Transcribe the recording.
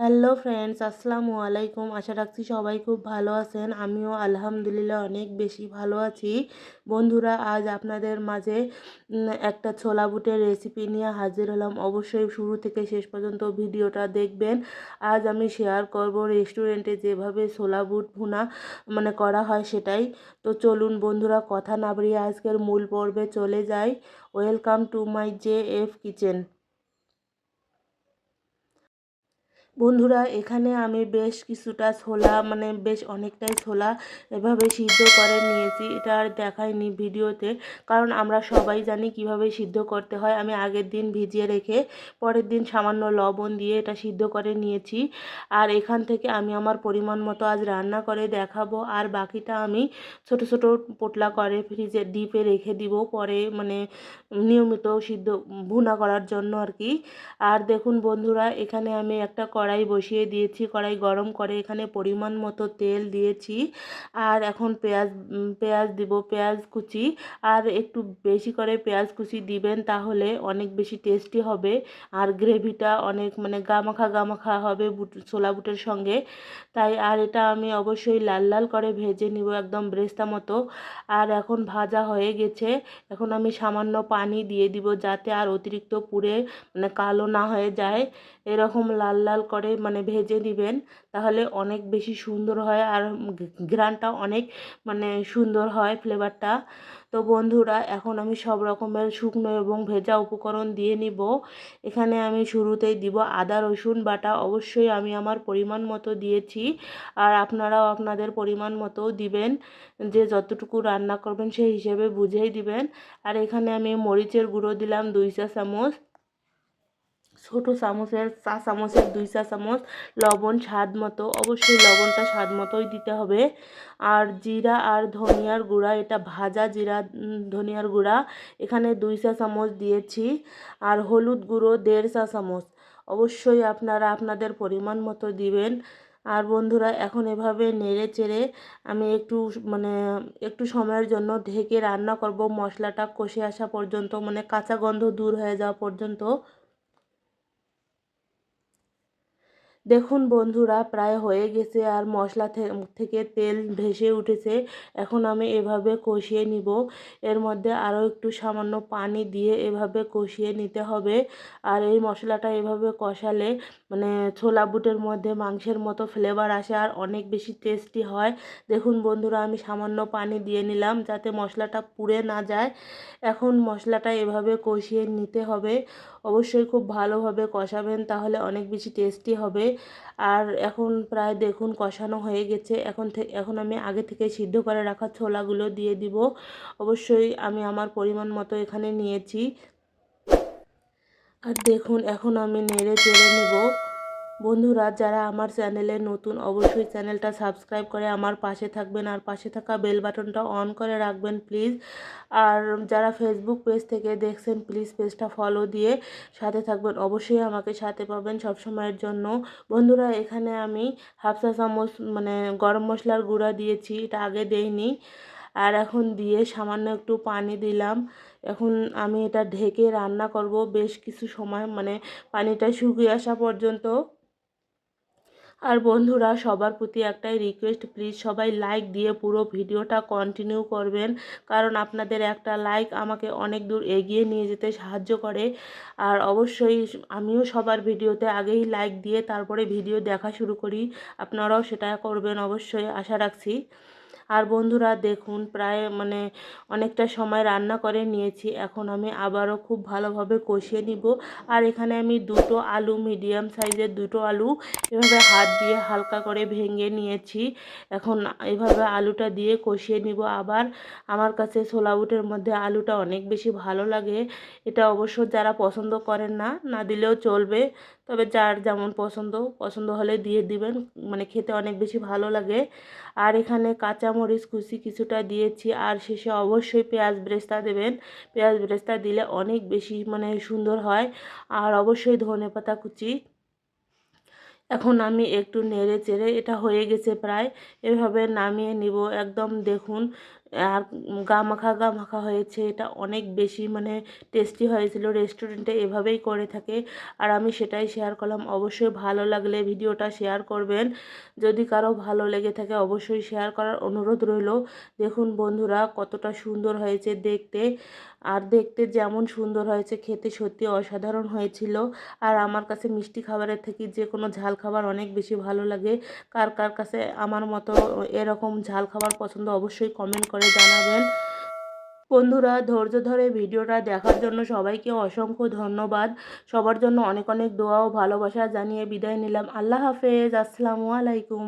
Hello friends, আসসালামু আলাইকুম। আশা রাখছি সবাই খুব ভালো আছেন। আমিও আলহামদুলিল্লাহ অনেক বেশি ভালো আছি। বন্ধুরা, আজ আপনাদের মাঝে একটা ছোলা বুটের রেসিপি নিয়ে হাজির হলাম। অবশ্যই শুরু থেকে শেষ পর্যন্ত ভিডিওটা দেখবেন। আজ আমি শেয়ার করব রেস্টুরেন্টে যেভাবে ছোলা বুট ভুনা মানে করা হয় সেটাই। তো চলুন বন্ধুরা, কথা না বাড়িয়ে আজকের মূল পর্বে চলে যাই। Welcome to my J F kitchen বন্ধুরা, এখানে আমি বেশ কিছুটা ছোলা মানে বেশ অনেকটাই ছোলা এভাবে সিদ্ধ করে নিয়েছি। এটা আর দেখাইনি ভিডিওতে, কারণ আমরা সবাই জানি কীভাবে সিদ্ধ করতে হয়। আমি আগের দিন ভিজিয়ে রেখে পরের দিন সামান্য লবণ দিয়ে এটা সিদ্ধ করে নিয়েছি। আর এখান থেকে আমি আমার পরিমাণ মতো আজ রান্না করে দেখাবো। আর বাকিটা আমি ছোট ছোট পোটলা করে ফ্রিজে, ডিপে রেখে দিব পরে মানে নিয়মিত সিদ্ধ, ভুনা করার জন্য আর কি। আর দেখুন বন্ধুরা, এখানে আমি একটা কড়াই বসিয়ে দিয়েছি, কড়াই গরম করে এখানে পরিমাণ মতো তেল দিয়েছি। আর এখন পেঁয়াজ পেঁয়াজ দিব, পেঁয়াজ কুচি। আর একটু বেশি করে পেঁয়াজ কুচি দিবেন তাহলে অনেক বেশি টেস্টি হবে। আর গ্রেভিটা অনেক মানে গামাখা গামাখা হবে বুট, ছোলা বুটের সঙ্গে। তাই আর এটা আমি অবশ্যই লাল লাল করে ভেজে নিব একদম ব্রেস্তা মতো। আর এখন ভাজা হয়ে গেছে। এখন আমি সামান্য পানি দিয়ে দিব যাতে আর অতিরিক্ত পুড়ে মানে কালো না হয়ে যায়। এরকম লাল লাল করে মানে ভেজে দিবেন, তাহলে অনেক বেশি সুন্দর হয় আর ঘ্রানটা অনেক মানে সুন্দর হয় ফ্লেভারটা তো বন্ধুরা, এখন আমি সব রকমের শুকনো এবং ভেজা উপকরণ দিয়ে নিব। এখানে আমি শুরুতেই দিব আদা, রসুন বাটা, অবশ্যই আমি আমার পরিমাণ মতো দিয়েছি। আর আপনারাও আপনাদের পরিমাণ মতো দিবেন, যে যতটুকু রান্না করবেন সেই হিসেবে বুঝেই দিবেন। আর এখানে আমি মরিচের গুঁড়ো দিলাম দুই চা চামচ ছোটো চামচের চা চামচের দুই চা চামচ, লবণ স্বাদ মতো। অবশ্যই লবণটা স্বাদ মতোই দিতে হবে। আর জিরা আর ধনিয়ার গুঁড়া, এটা ভাজা জিরা ধনিয়ার গুঁড়া, এখানে দুই চা চামচ দিয়েছি। আর হলুদ গুঁড়ো, দেড় চা চামচ। অবশ্যই আপনারা আপনাদের পরিমাণ মতো দিবেন। আর বন্ধুরা, এখন এভাবে নেড়ে চেড়ে আমি একটু মানে একটু সময়ের জন্য ঢেকে রান্না করব। মশলাটা কষে আসা পর্যন্ত মানে কাঁচা গন্ধ দূর হয়ে যাওয়া পর্যন্ত। দেখুন বন্ধুরা, প্রায় হয়ে গেছে আর মশলা থেকে তেল ভেসে উঠেছে। এখন আমি এভাবে কষিয়ে নিব। এর মধ্যে আরও একটু সামান্য পানি দিয়ে এভাবে কষিয়ে নিতে হবে। আর এই মশলাটা এভাবে কষালে মানে ছোলা বুটের মধ্যে মাংসের মতো ফ্লেভার আসে আর অনেক বেশি টেস্টি হয়। দেখুন বন্ধুরা, আমি সামান্য পানি দিয়ে নিলাম যাতে মশলাটা পুড়ে না যায়। এখন মশলাটা এভাবে কষিয়ে নিতে হবে। অবশ্যই খুব ভালোভাবে কষাবেন, তাহলে অনেক বেশি টেস্টি হবে। আর এখন প্রায় দেখুন কষানো হয়ে গেছে, এখন থেকে এখন আমি আগে থেকে সিদ্ধ করে রাখা ছোলাগুলো দিয়ে দিব। অবশ্যই আমি আমার পরিমাণ মতো এখানে নিয়েছি। আর দেখুন, এখন আমি নেড়ে চেড়ে নেব। বন্ধুরা, যারা আমার চ্যানেলে নতুন, অবশ্যই চ্যানেলটা সাবস্ক্রাইব করে আমার পাশে থাকবেন আর পাশে থাকা বেল বাটনটা অন করে রাখবেন, প্লিজ। আর যারা ফেসবুক পেজ থেকে দেখছেন, প্লিজ পেজটা ফলো দিয়ে সাথে থাকবেন। অবশ্যই আমাকে সাথে পাবেন সব সময়ের জন্য। বন্ধুরা, এখানে আমি হাফসা চামচ মানে গরম মশলার গুঁড়া দিয়েছি, এটা আগে দেইনি। আর এখন দিয়ে সামান্য একটু পানি দিলাম। এখন আমি এটা ঢেকে রান্না করব। বেশ কিছু সময় মানে পানিটা শুকিয়ে আসা পর্যন্ত। আর বন্ধুরা, সবার প্রতি একটাই রিকোয়েস্ট প্লিজ সবাই লাইক দিয়ে পুরো ভিডিওটা কন্টিনিউ করবেন। কারণ আপনাদের একটা লাইক আমাকে অনেক দূর এগিয়ে নিয়ে যেতে সাহায্য করে। আর অবশ্যই আমিও সবার ভিডিওতে আগেই লাইক দিয়ে তারপরে ভিডিও দেখা শুরু করি। আপনারাও সেটা করবেন অবশ্যই, আশা রাখছি। আর বন্ধুরা দেখুন প্রায় মানে অনেকটা সময় রান্না করে নিয়েছি, এখন আমি আবারও খুব ভালোভাবে কষিয়ে নিব। আর এখানে আমি দুটো আলু, মিডিয়াম সাইজের দুটো আলু এভাবে হাত দিয়ে হালকা করে ভেঙে নিয়েছি। এখন এভাবে আলুটা দিয়ে কষিয়ে নিব। আবার আমার কাছে ছোলা বুটের মধ্যে আলুটা অনেক বেশি ভালো লাগে, এটা অবশ্য যারা পছন্দ করেন না না দিলেও চলবে। তবে যার যেমন পছন্দ পছন্দ হলে দিয়ে দিবেন। মানে খেতে অনেক বেশি ভালো লাগে। আর এখানে কাঁচামরিচ কুচি কিছুটা দিয়েছি। আর শেষে অবশ্যই পেঁয়াজ ব্রেস্তা দেবেন। পেঁয়াজ ব্রেস্তা দিলে অনেক বেশি মানে সুন্দর হয়। আর অবশ্যই ধনে পাতা কুচি। এখন আমি একটু নেড়ে চেড়ে, এটা হয়ে গেছে প্রায়। এভাবে নামিয়ে নিব। একদম দেখুন আর গা মাখা গা মাখা হয়েছে, এটা অনেক বেশি মানে টেস্টি হয়েছিল রেস্টুরেন্টে এভাবেই করে থাকে। আর আমি সেটাই শেয়ার করলাম। অবশ্যই ভালো লাগলে ভিডিওটা শেয়ার করবেন। যদি কারও ভালো লেগে থাকে, অবশ্যই শেয়ার করার অনুরোধ রইল। দেখুন বন্ধুরা, কতটা সুন্দর হয়েছে দেখতে। আর দেখতে যেমন সুন্দর হয়েছে, খেতে সত্যি অসাধারণ হয়েছিল। আর আমার কাছে মিষ্টি খাবারের থেকে যে কোনো ঝাল খাবার অনেক বেশি ভালো লাগে। কার কার কাছে আমার মতো এরকম ঝাল খাবার পছন্দ, অবশ্যই কমেন্ট করে জানাবেন। বন্ধুরা, ধৈর্য ধরে ভিডিওটা দেখার জন্য সবাইকে অসংখ্য ধন্যবাদ। সবার জন্য অনেক অনেক দোয়া ও ভালোবাসা জানিয়ে বিদায় নিলাম। আল্লাহ হাফেজ। আসসালামু আলাইকুম।